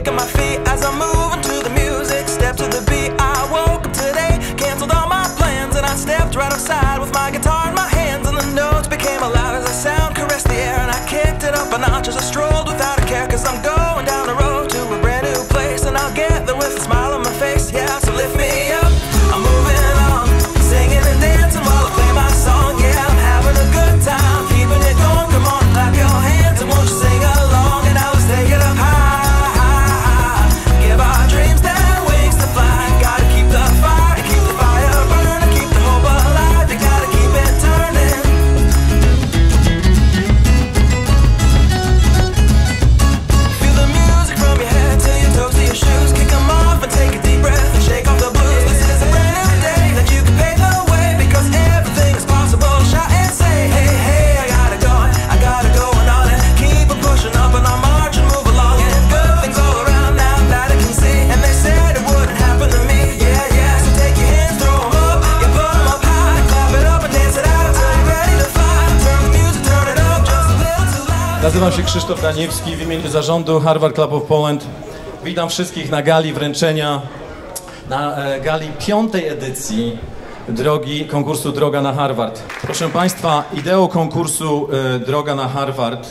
kicking my feet as I'm moving to the music. Step to the beat. I woke up today, canceled all my plans, and I stepped right outside with my guitar in my hands. And the notes became as loud as the sound, caressed the air, and I kicked it up a notch as I strolled. Nazywam się Krzysztof Daniewski w imieniu zarządu Harvard Club of Poland. Witam wszystkich na gali wręczenia, na e, gali piątej edycji drogi, konkursu Droga na Harvard. Proszę Państwa, ideą konkursu e, Droga na Harvard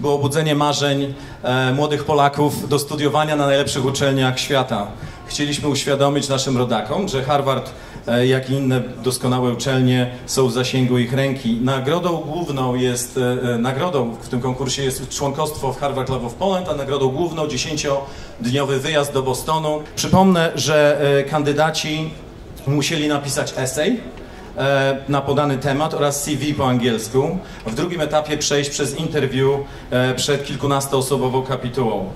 było budzenie marzeń e, młodych Polaków do studiowania na najlepszych uczelniach świata. Chcieliśmy uświadomić naszym rodakom, że Harvard, e, jak i inne doskonałe uczelnie są w zasięgu ich ręki. Nagrodą główną jest, e, e, nagrodą w tym konkursie jest członkostwo w Harvard Club of Poland, a nagrodą główną 10-dniowy wyjazd do Bostonu. Przypomnę, że e, kandydaci musieli napisać esej na podany temat oraz CV po angielsku. W drugim etapie przejść przez interview e, przed kilkunastoosobową kapitułą.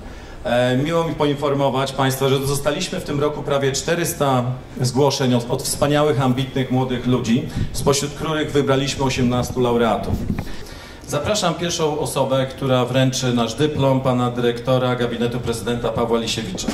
E, Miło mi poinformować Państwa, że dostaliśmy w tym roku prawie 400 zgłoszeń od, od wspaniałych, ambitnych młodych ludzi, spośród których wybraliśmy 18 laureatów. Zapraszam pierwszą osobę, która wręczy nasz dyplom, pana dyrektora gabinetu prezydenta Pawła Lisiewicza.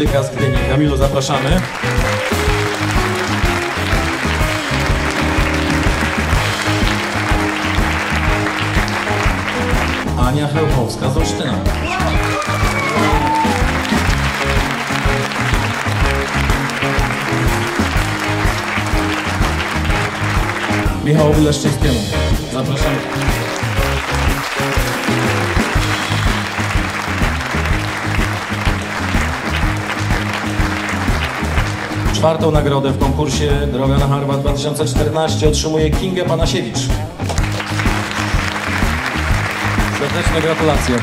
Awtyka z Gdyni. Kamilu, zapraszamy. Ania Chełchowska z Olsztyna. Michałowi Leszczyńskiemu. Zapraszamy. Czwartą nagrodę w konkursie Droga na Harvard 2014 otrzymuje Kinga Panasiewicz. Serdeczne gratulacje.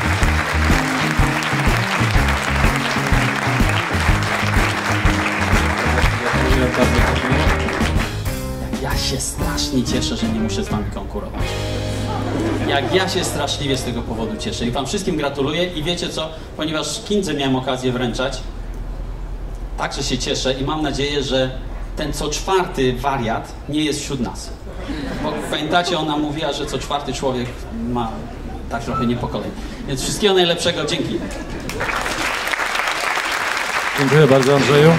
Ja się strasznie cieszę, że nie muszę z wami konkurować. Jak ja się straszliwie z tego powodu cieszę i wam wszystkim gratuluję i wiecie co, ponieważ Kindze miałem okazję wręczać, także się cieszę i mam nadzieję, że ten co czwarty wariat nie jest wśród nas. Bo pamiętacie, ona mówiła, że co czwarty człowiek ma tak trochę nie po kolei. Więc wszystkiego najlepszego, dzięki. Dziękuję bardzo Andrzeju.